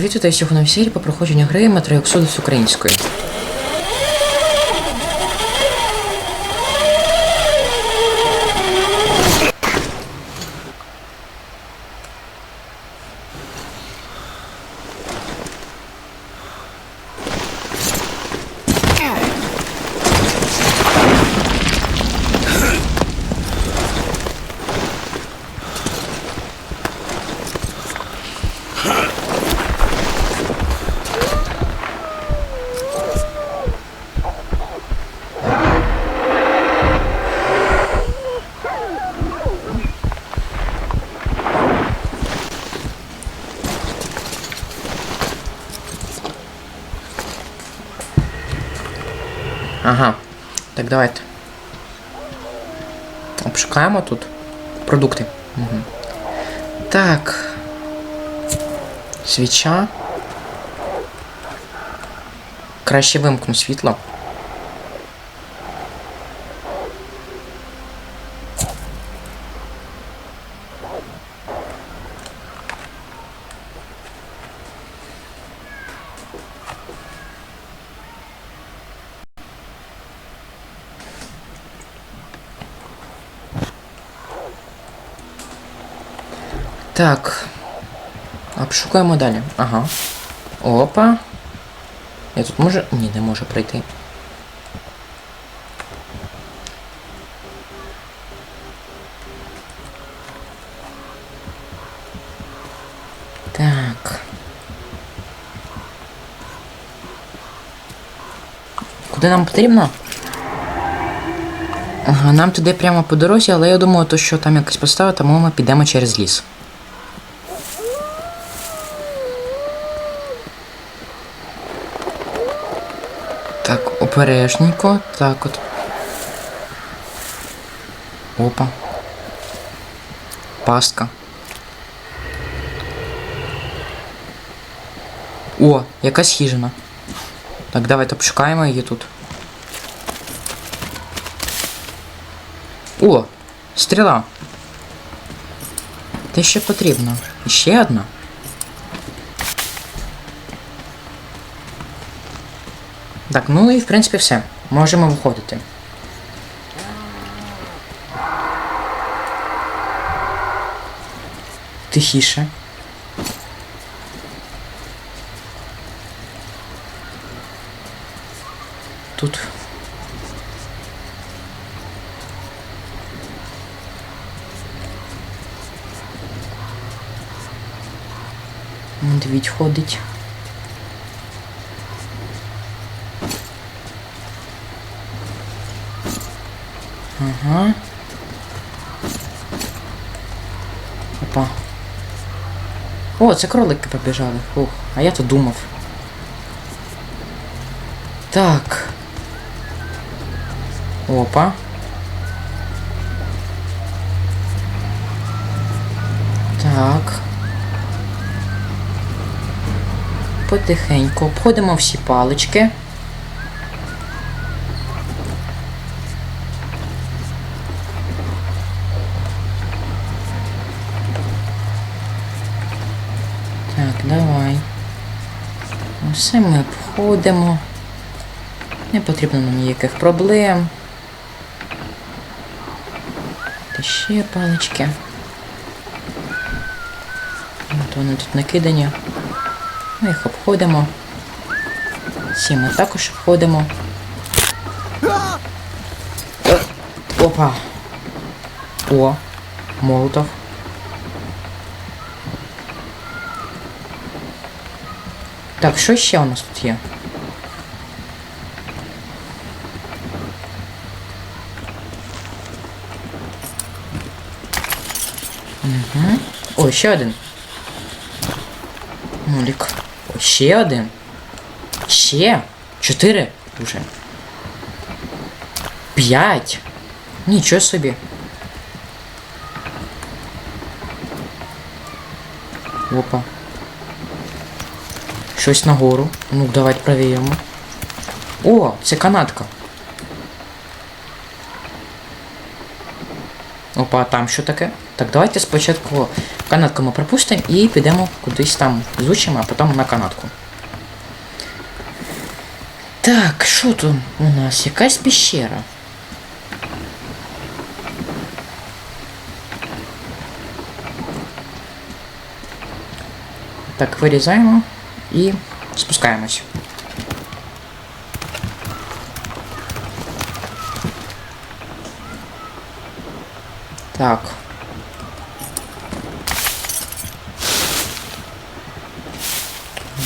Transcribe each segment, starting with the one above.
Вітаю всіх на всі по проходженню гри з української. Ага. Так, давайте. Обшукаємо тут продукти. Угу. Так. Свіча. Краще вимкну світло. Так. Обшукаємо далі. Ага. Опа. Я тут можу. Ні, не можу пройти. Так. Куди нам потрібно? Ага, нам туди прямо по дорозі, але я думаю, то що там якось поставити, тому ми підемо через ліс. Так, обережненько. Так от. Опа. Пастка. О, якась хижина. Так, давайте пошукаємо її тут. О, стріла. Те ще потрібно. Ще одна. Так, ну і в принципі все. Можемо виходити. Тихіше. Тут. Медвідь ходить. Ага. Опа. О, це кролики побіжали. Ух, а я то думав. Так. Опа. Так. Потихеньку обходимо всі палички. Так, давай. Все ми обходимо. Не потрібно нам ніяких проблем. Та ще палички. От вони тут накидані. Ми їх обходимо. Всі ми також обходимо. Опа. О, молотов. Так, що ще у нас тут є? Угу. О, ще один. Нулік. О, ще один. Ще. Чотири уже. П'ять. Нічого собі. Опа. Щось нагору. Ну, давайте провіримо. О, це канатка. Опа, а там що таке? Так, давайте спочатку канатку ми пропустимо і підемо кудись там зучимо, а потім на канатку. Так, що тут у нас? Якась пещера. Так, вирізаємо і спускаємось. Так.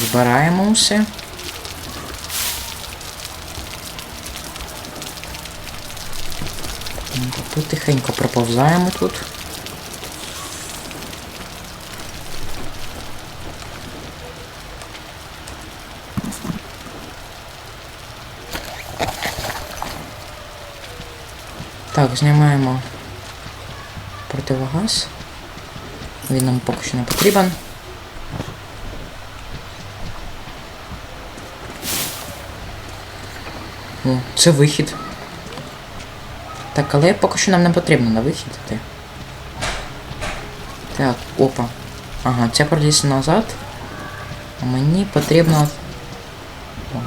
Збираємо все. Тут тихенько проповзаємо тут. Так, знімаємо противогаз. Він нам поки що не потрібен. О, це вихід. Так, але поки що нам не потрібно на вихід йти. Так, опа. Ага, це проліз назад. А мені потрібно. О.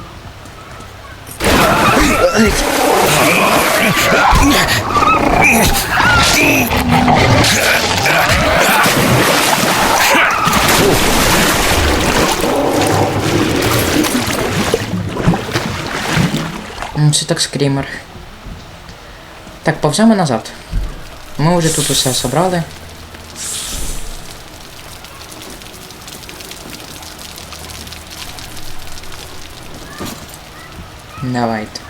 Це так скрімер. Так, повземо назад. Ми вже тут усе собрали. Давайте.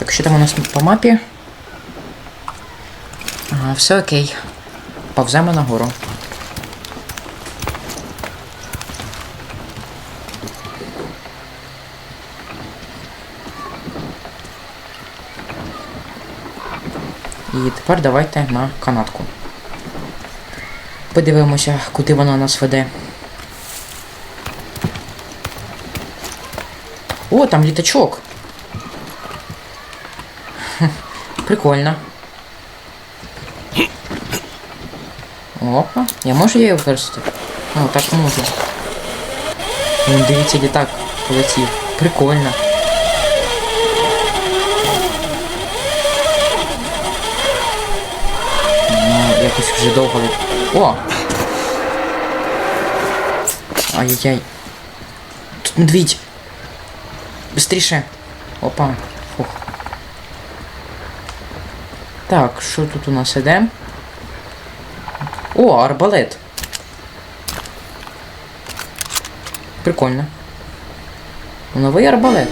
Так, що там у нас по мапі? Ага, все окей. Повземо нагору. І тепер давайте на канатку. Подивимося, куди вона нас веде. О, там літачок. Прикольно. Опа, я можу її використати? О, так можу. Вон, дивіться, літак полетів. Прикольно. Ну, якось вже довго. О! Ай-яй-яй. Тут медвідь. Быстріше. Опа. Фух. Так, що тут у нас іде? О, арбалет. Прикольно. Новий арбалет.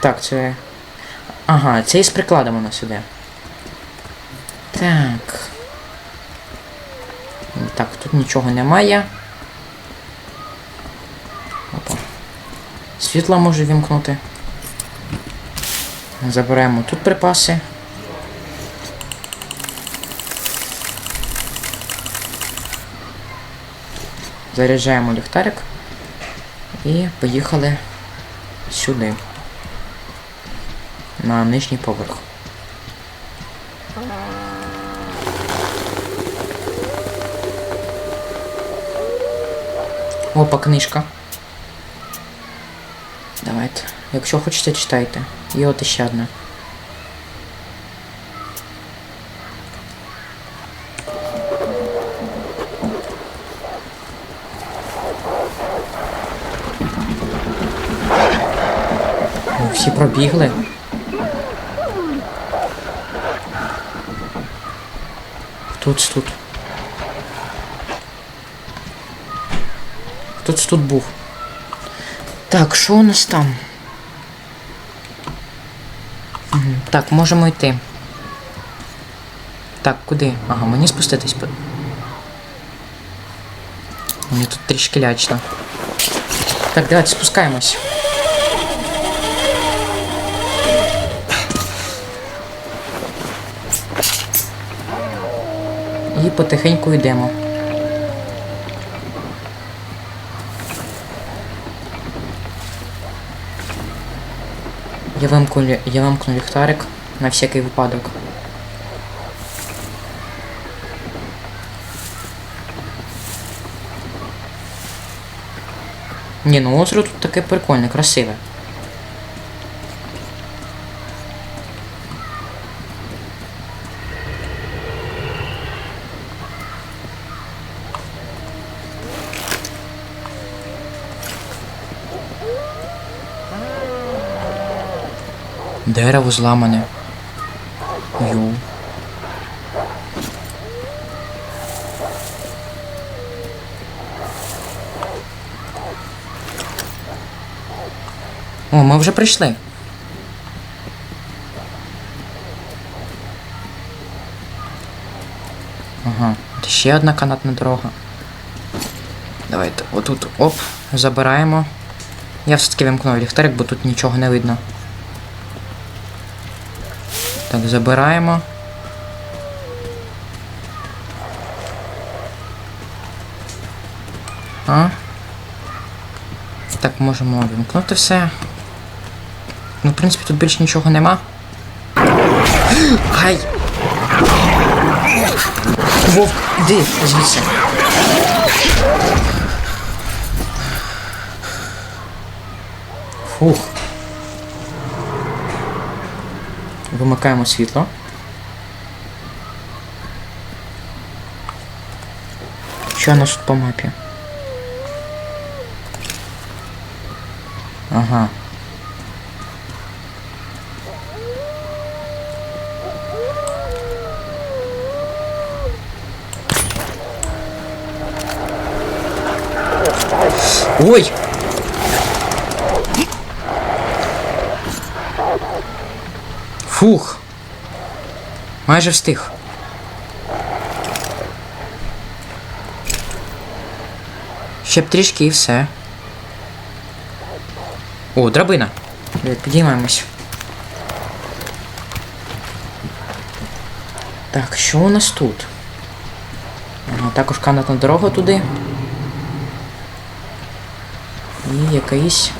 Так, це. Ага, це із прикладом у нас іде. Так. Так, тут нічого немає. Світло може вімкнути. Заберемо тут припаси. Заряджаємо ліхтарик. І поїхали сюди. На нижній поверх. Опа, книжка. Давайте. Якщо хочете, читайте. І от іще одна. Всі пробігли. Хто це тут? Хто це тут був? Так, що у нас там? Так, можемо йти. Так, куди? Ага, мені спуститись. Мені тут трішки лячно. Так, давайте спускаємось. І потихеньку йдемо. Я вимкну, лі- я вимкну ліхтарик на всякий випадок. Ні, ну озеро тут таке прикольне, красиве. Дерево зламане. Ю. О, ми вже прийшли. Ага, ще одна канатна дорога. Давайте, отут, оп, забираємо. Я все-таки вимкнув ліхтарик, бо тут нічого не видно. Так, забираємо. А? Так, можемо вимкнути все. Ну, в принципі, тут більше нічого нема. Ай! Вовк, іди звідси. Фух. Вимикаємо світло. Що у нас тут по мапі? Ага. Ой! Фух. Майже встиг. Ще б трішки і все. О, драбина. Підіймаємось. Так, що у нас тут? Ага, також канатна дорога туди. І якийсь.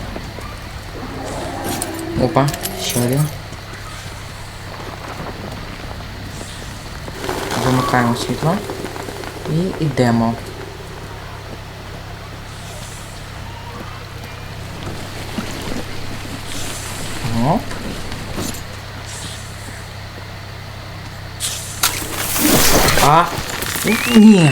Опа, ще один. Вимикаємо світло. І йдемо. Оп. А. Ні.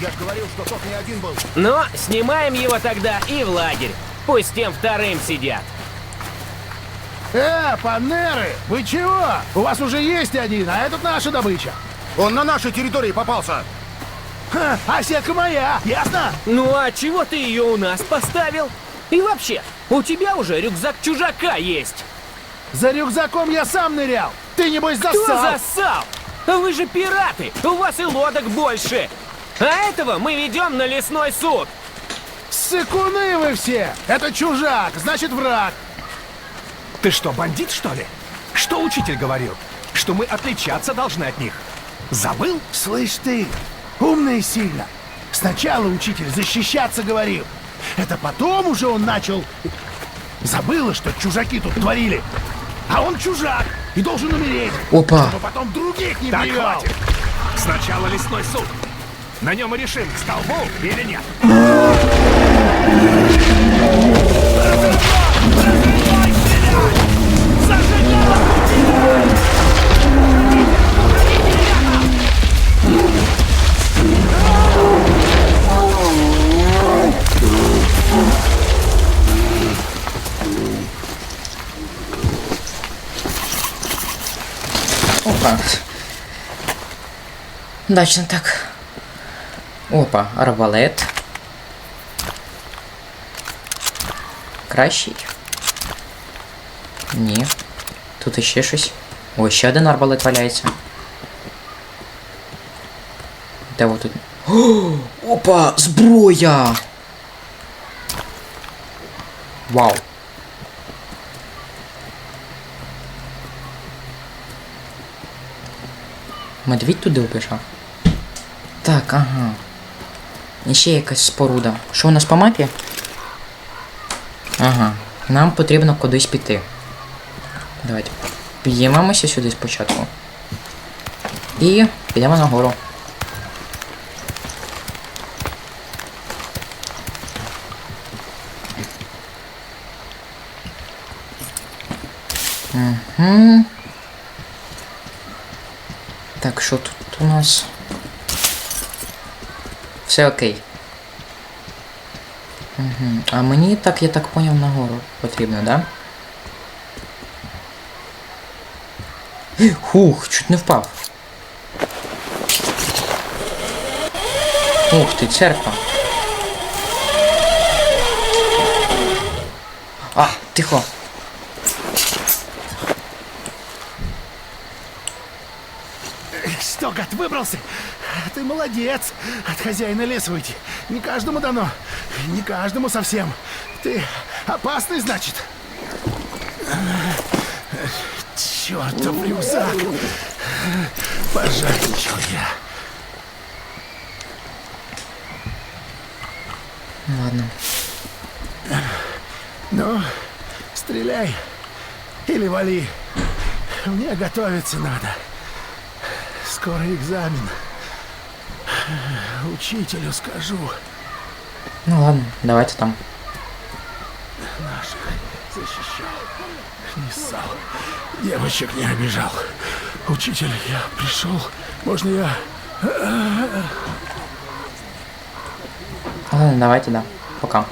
Я же говорил, что тот не один был. Но снимаем его тогда и в лагерь. Пусть тем вторым сидят. Э, панеры, вы чего? У вас уже есть один, а этот наша добыча. Он на нашей территории попался. Ха, а сетка моя, ясно? Ну а чего ты ее у нас поставил? И вообще, у тебя уже рюкзак чужака есть. За рюкзаком я сам нырял. Ты, небось, Кто засал. засал? Вы же пираты, у вас и лодок больше. А этого мы ведем на лесной суд. Сыкуны вы все! Это чужак, значит враг. Ты что, бандит, что ли? Что учитель говорил? Что мы отличаться должны от них. Забыл? Слышь ты, умный и сильно. Сначала учитель защищаться говорил. Это потом уже он начал... Забыла, что чужаки тут творили. А он чужак и должен умереть. Опа. Чтобы потом других не Так, привел. хватит. Сначала лесной суд. На нем и решим, к столбу или нет. Опа. Дачно так. Опа, арбалет. Кращий. Ні. Тут іще щось. О, ще один арбалет валяється. Де вот тут? О, опа! Зброя! Вау. Медвідь туди убіжав. Так, ага. І ще якась споруда. Що у нас по мапі? Ага. Нам потрібно кудись піти. Давайте підіймемося сюди спочатку. І підемо нагору. Угу. Так, що тут у нас? Все окей. Угу. А мені так, я так поняв, нагору потрібно, да? Хух, чуть не впав. Ух ти, церква. А, тихо. Что, гад, выбрался? Ты молодец. От хозяина лес выйти. Не каждому дано. Не каждому совсем. Ты опасный, значит? Чертов рюкзак. Пожадничал я. Ладно. Ну, стреляй. Или вали. Мне готовиться надо. Скоро экзамен. Учителю скажу. Ну ладно, давайте там. Наших защищал. Не ссал. Девочек не обижал. Учитель, я пришел. Можно я... Ладно, давайте, да. Пока.